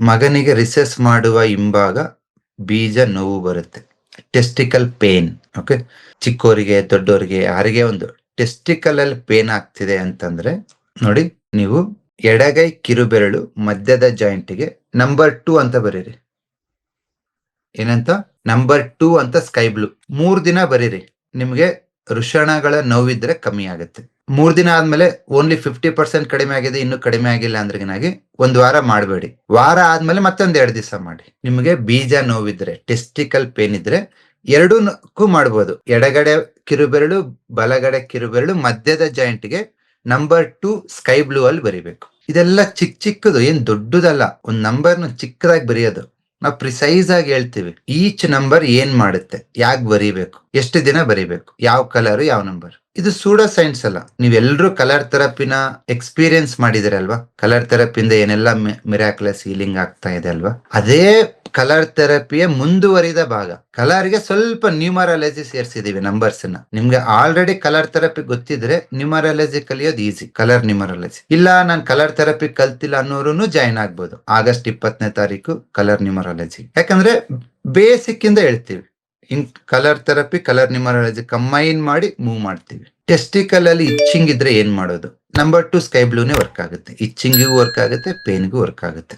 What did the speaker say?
ಮಗನಿಗೆ ರಿಸೆಸ್ ಮಾಡುವ ಹಿಂಭಾಗ ಬೀಜ ನೋವು ಬರುತ್ತೆ. ಟೆಸ್ಟಿಕಲ್ ಪೇನ್ ಓಕೆ ಚಿಕ್ಕೋರಿಗೆ ದೊಡ್ಡವರಿಗೆ ಯಾರಿಗೆ ಒಂದು ಟೆಸ್ಟಿಕಲ್ ಅಲ್ಲಿ ಪೇನ್ ಆಗ್ತಿದೆ ಅಂತಂದ್ರೆ, ನೋಡಿ, ನೀವು ಎಡಗೈ ಕಿರುಬೆರಳು ಮಧ್ಯದ ಜಾಯಿಂಟ್ಗೆ ನಂಬರ್ ಟೂ ಅಂತ ಬರೀರಿ. ಏನಂತ? ನಂಬರ್ ಟೂ ಅಂತ ಸ್ಕೈ ಬ್ಲೂ ಮೂರ್ ದಿನ ಬರೀರಿ. ನಿಮ್ಗೆ ವೃಷಣಗಳ ನೋವಿದ್ರೆ ಕಮ್ಮಿ ಆಗುತ್ತೆ. ಮೂರ್ ದಿನ ಆದ್ಮೇಲೆ ಓನ್ಲಿ ಫಿಫ್ಟಿ ಪರ್ಸೆಂಟ್ ಕಡಿಮೆ ಆಗಿದೆ, ಇನ್ನು ಕಡಿಮೆ ಆಗಿಲ್ಲ ಅಂದ್ರಗಿನಾಗಿ ಒಂದ್ ವಾರ ಮಾಡಬೇಡಿ. ವಾರ ಆದ್ಮೇಲೆ ಮತ್ತೊಂದ್ ಎರಡು ದಿವಸ ಮಾಡಿ. ನಿಮಗೆ ಬೀಜ ನೋವಿದ್ರೆ ಟೆಸ್ಟಿಕಲ್ ಪೇನ್ ಇದ್ರೆ ಎರಡೂಕ್ಕೂ ಮಾಡ್ಬೋದು. ಎಡಗಡೆ ಕಿರುಬೆರಳು, ಬಲಗಡೆ ಕಿರುಬೆರಳು, ಮಧ್ಯದ ಜಾಯಿಂಟ್ಗೆ ನಂಬರ್ ಟು ಸ್ಕೈ ಬ್ಲೂ ಅಲ್ಲಿ ಬರಿಬೇಕು. ಇದೆಲ್ಲ ಚಿಕ್ಕ ಚಿಕ್ಕದು, ಏನ್ ದೊಡ್ಡದಲ್ಲ, ಒಂದ್ ನಂಬರ್ನ ಚಿಕ್ಕದಾಗಿ ಬರೆಯೋದು. ನಾವು ಪ್ರಿಸೈಸ್ ಆಗಿ ಹೇಳ್ತೀವಿ ಈಚ್ ನಂಬರ್ ಏನ್ ಮಾಡುತ್ತೆ, ಯಾಕೆ ಬರಿಬೇಕು, ಎಷ್ಟು ದಿನ ಬರಿಬೇಕು, ಯಾವ ಕಲರ್ ಯಾವ ನಂಬರ್ ಇದು ಸೂಡೋ ಸೈನ್ಸ್ ಅಲ್ಲ. ನೀವೆಲ್ಲರೂ ಕಲರ್ ಥೆರಪಿನ ಎಕ್ಸ್ಪೀರಿಯನ್ಸ್ ಮಾಡಿದಿರಲ್ವಾ ಕಲರ್ ಥೆರಪಿಯಿಂದ ಏನೆಲ್ಲ ಮಿರಾಕ್ಲೆಸ್ ಹೀಲಿಂಗ್ ಆಗ್ತಾ ಇದೆ ಅಲ್ವಾ? ಅದೇ ಕಲರ್ ಥೆರಪಿಯ ಮುಂದುವರಿದ ಭಾಗ. ಕಲರ್ಗೆ ಸ್ವಲ್ಪ ನ್ಯೂಮರಾಲಜಿ ಸೇರಿಸಿದೀವಿ ನಂಬರ್ಸ್ನ. ನಿಮ್ಗೆ ಆಲ್ರೆಡಿ ಕಲರ್ ಥೆರಪಿ ಗೊತ್ತಿದ್ರೆ ನ್ಯೂಮರಾಲಜಿ ಕಲಿಯೋದು ಈಸಿ ಕಲರ್ ನ್ಯೂಮರಾಲಜಿ ಇಲ್ಲ, ನಾನು ಕಲರ್ ಥೆರಪಿ ಕಲ್ತಿಲ್ಲ ಅನ್ನೋರು ಜಾಯಿನ್ ಆಗ್ಬೋದು. ಆಗಸ್ಟ್ ಇಪ್ಪತ್ತನೇ ತಾರೀಕು ಕಲರ್ ನ್ಯೂಮರಾಲಜಿ ಯಾಕಂದ್ರೆ ಬೇಸಿಕ್ ಇಂದ ಹೇಳ್ತೀವಿ. In colour therapy colour numerology combine ಮಾಡಿ ಮೂವ್ ಮಾಡ್ತೀವಿ. ಟೆಸ್ಟಿಕಲ್ ಅಲ್ಲಿ ಇಚ್ಚಿಂಗ್ ಇದ್ರೆ ಏನ್ ಮಾಡೋದು? ನಂಬರ್ ಟು ಸ್ಕೈ ಬ್ಲೂನೇ ವರ್ಕ್ ಆಗುತ್ತೆ. ಇಚ್ಚಿಂಗಿಗೂ ವರ್ಕ್ ಆಗುತ್ತೆ ಪೇನ್ಗೂ ವರ್ಕ್ ಆಗುತ್ತೆ.